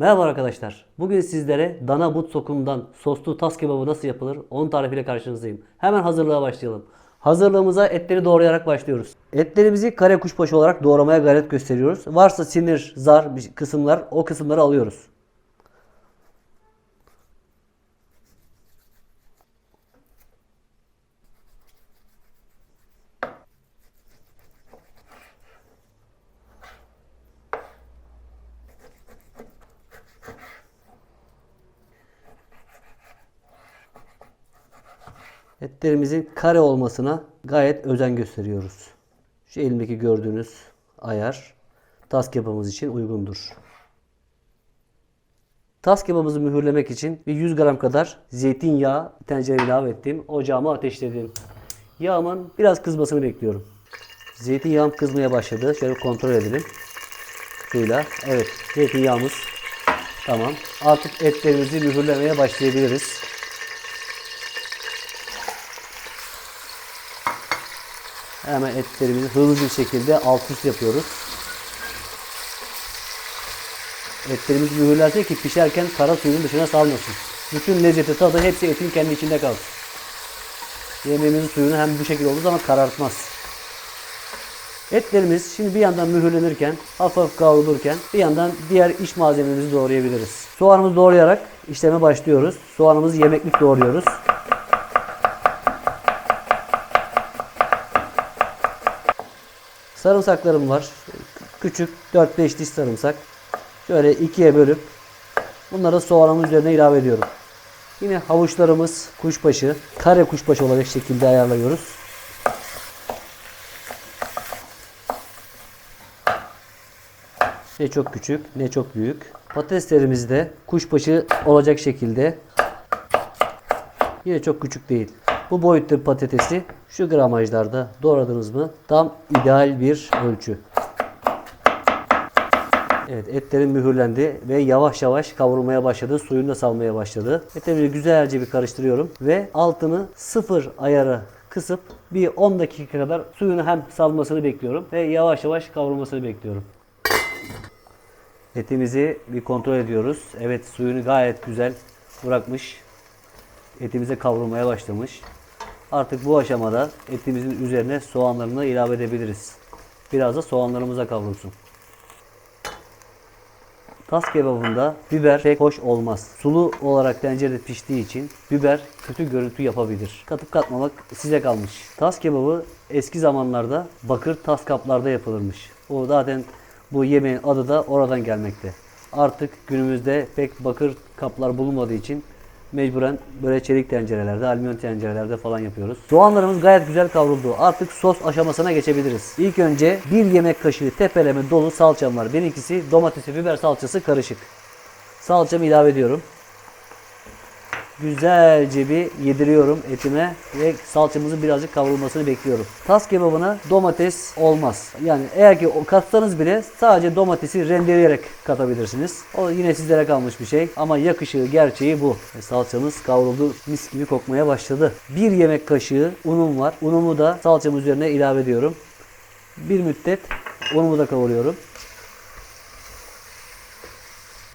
Merhaba arkadaşlar. Bugün sizlere dana but sokumundan soslu tas kebabı nasıl yapılır onun tarifiyle karşınızdayım. Hemen hazırlığa başlayalım. Hazırlığımıza etleri doğrayarak başlıyoruz. Etlerimizi kare kuşbaşı olarak doğramaya gayret gösteriyoruz. Varsa sinir, zar kısımlar o kısımları alıyoruz. Etlerimizin kare olmasına gayet özen gösteriyoruz. Şu elimdeki gördüğünüz ayar tas kebabımız için uygundur. Tas kebabımızı mühürlemek için bir 100 gram kadar zeytinyağı tencereye ilave ettim. Ocağımı ateşledim. Yağımın biraz kızmasını bekliyorum. Zeytinyağım kızmaya başladı. Şöyle kontrol edelim. Suyla. Evet zeytinyağımız tamam. Artık etlerimizi mühürlemeye başlayabiliriz. Hemen etlerimizi hızlı bir şekilde alt üst yapıyoruz. Etlerimiz mühürlensin ki pişerken kara suyun dışına salmasın. Bütün lezzeti, tadı hepsi etin kendi içinde kalsın. Yemeğimizin suyunu hem bu şekilde olduğu zaman karartmaz. Etlerimiz şimdi bir yandan mühürlenirken, hafif hafif kavrulurken bir yandan diğer iç malzememizi doğrayabiliriz. Soğanımızı doğrayarak işleme başlıyoruz. Soğanımızı yemeklik doğruyoruz. Sarımsaklarım var. Küçük 4-5 diş sarımsak. Şöyle ikiye bölüp bunları soğanın üzerine ilave ediyorum. Yine havuçlarımız kuşbaşı, kare kuşbaşı olacak şekilde ayarlıyoruz. Ne çok küçük ne çok büyük. Patateslerimizi de kuşbaşı olacak şekilde Yine çok küçük değil. Bu boyutta patatesi şu gramajlarda doğradınız mı tam ideal bir ölçü. Evet etlerim mühürlendi ve yavaş yavaş kavrulmaya başladı. Suyunu da salmaya başladı. Etleri güzelce bir karıştırıyorum ve altını sıfır ayara kısıp bir 10 dakika kadar suyunu hem salmasını bekliyorum ve yavaş yavaş kavrulmasını bekliyorum. Etimizi bir kontrol ediyoruz. Evet suyunu gayet güzel bırakmış. Etimize kavrulmaya başlamış. Artık bu aşamada etimizin üzerine soğanlarını ilave edebiliriz. Biraz da soğanlarımıza kavrulsun. Tas kebabında biber pek hoş olmaz. Sulu olarak tencerede piştiği için biber kötü görüntü yapabilir. Katıp katmamak size kalmış. Tas kebabı eski zamanlarda bakır tas kaplarda yapılırmış. O zaten bu yemeğin adı da oradan gelmekte. Artık günümüzde pek bakır kaplar bulunmadığı için mecburen böyle çelik tencerelerde, alüminyum tencerelerde falan yapıyoruz. Soğanlarımız gayet güzel kavruldu. Artık sos aşamasına geçebiliriz. İlk önce bir yemek kaşığı tepeleme dolu salçam var. Benimkisi domatesi, biber salçası karışık. Salçamı ilave ediyorum. Güzelce bir yediriyorum etime ve salçamızın birazcık kavrulmasını bekliyorum. Tas kebabına domates olmaz. Yani eğer ki o katsanız bile sadece domatesi rendeleyerek katabilirsiniz. O yine sizlere kalmış bir şey ama yakışığı gerçeği bu. Ve salçamız kavruldu mis gibi kokmaya başladı. Bir yemek kaşığı unum var. Unumu da salçamın üzerine ilave ediyorum. Bir müddet unumu da kavuruyorum.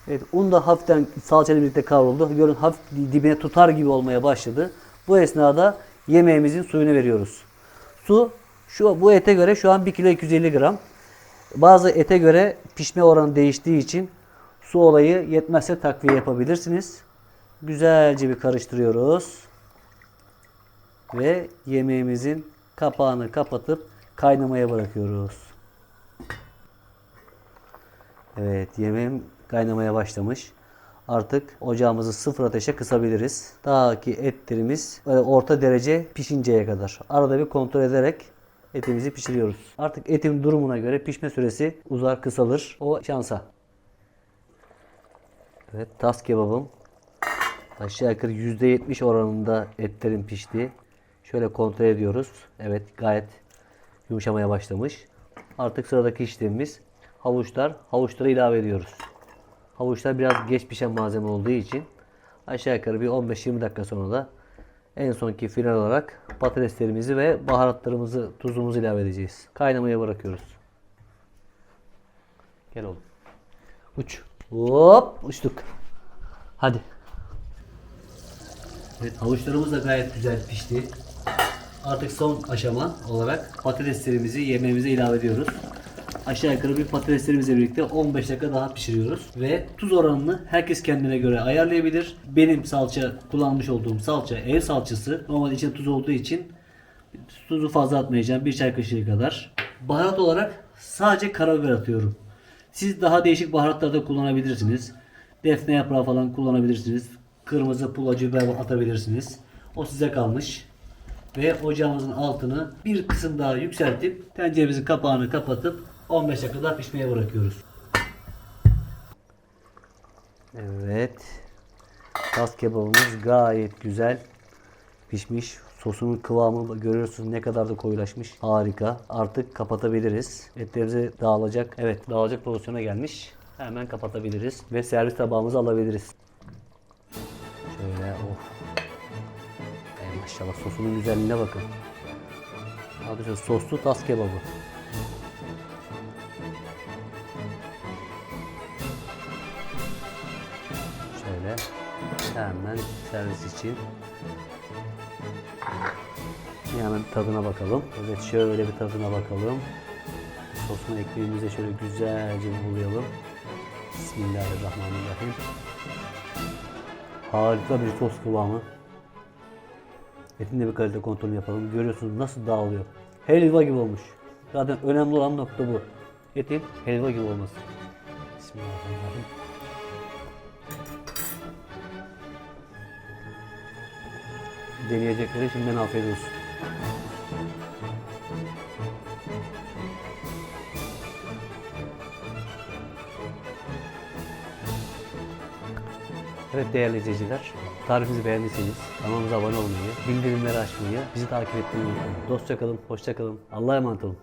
Evet un da hafiften salçayla birlikte kavruldu. Görün hafif dibine tutar gibi olmaya başladı. Bu esnada yemeğimizin suyunu veriyoruz. Su şu bu ete göre şu an 1 kilo 250 gram. Bazı ete göre pişme oranı değiştiği için su olayı yetmezse takviye yapabilirsiniz. Güzelce bir karıştırıyoruz. Ve yemeğimizin kapağını kapatıp kaynamaya bırakıyoruz. Evet yemeğim kaynamaya başlamış. Artık ocağımızı sıfır ateşe kısabiliriz. Ta ki etlerimiz e, orta derece pişinceye kadar. Arada bir kontrol ederek etimizi pişiriyoruz. Artık etin durumuna göre pişme süresi uzar kısalır. O şansa. Evet tas kebabım aşağı yukarı %70 oranında etlerin pişti. Şöyle kontrol ediyoruz. Evet gayet yumuşamaya başlamış. Artık sıradaki işlemimiz havuçlar. Havuçları ilave ediyoruz. Havuçlar biraz geç pişen malzeme olduğu için aşağı yukarı bir 15-20 dakika sonra da en sonki final olarak patateslerimizi ve baharatlarımızı, tuzumuzu ilave edeceğiz. Kaynamaya bırakıyoruz. Gel oğlum. Uç. Hop uçtuk. Hadi. Evet havuçlarımız da gayet güzel pişti. Artık son aşama olarak patateslerimizi yemeğimize ilave ediyoruz. Aşağı yukarı bir patateslerimizle birlikte 15 dakika daha pişiriyoruz. Ve tuz oranını herkes kendine göre ayarlayabilir. Benim salça kullanmış olduğum salça ev salçası. Normal içinde tuz olduğu için tuzu fazla atmayacağım. Bir çay kaşığı kadar. Baharat olarak sadece karabiber atıyorum. Siz daha değişik baharatlar da kullanabilirsiniz. Defne yaprağı falan kullanabilirsiniz. Kırmızı pul acı biber atabilirsiniz. O size kalmış. Ve ocağımızın altını bir kısım daha yükseltip tenceremizin kapağını kapatıp 15 dakika daha pişmeye bırakıyoruz. Evet. Tas kebabımız gayet güzel pişmiş. Sosunun kıvamı görüyorsunuz ne kadar da koyulaşmış. Harika. Artık kapatabiliriz. Etlerimize dağılacak. Evet dağılacak pozisyona gelmiş. Hemen kapatabiliriz. Ve servis tabağımızı alabiliriz. Şöyle of. Ey maşallah sosunun güzelliğine bakın. Arkadaşlar soslu tas kebabı. Şöyle hemen servis için Hemen tadına bakalım. Evet şöyle bir tadına bakalım. Sosunu ekmeğimize şöyle güzelce bulayalım. Bismillahirrahmanirrahim. Harika bir sos kıvamı. Etin de bir kalite kontrolü yapalım. Görüyorsunuz nasıl dağılıyor. Helva gibi olmuş. Zaten önemli olan nokta bu. Etin helva gibi olması. Bismillahirrahmanirrahim. Deneyecekleri şimdiden afiyet olsun. Evet değerli izleyiciler, tarifimizi beğendiyseniz kanalımıza abone olmayı, bildirimleri açmayı, bizi takip etmeyi unutmayın. Dostça kalın, hoşça kalın, Allah'a emanet olun.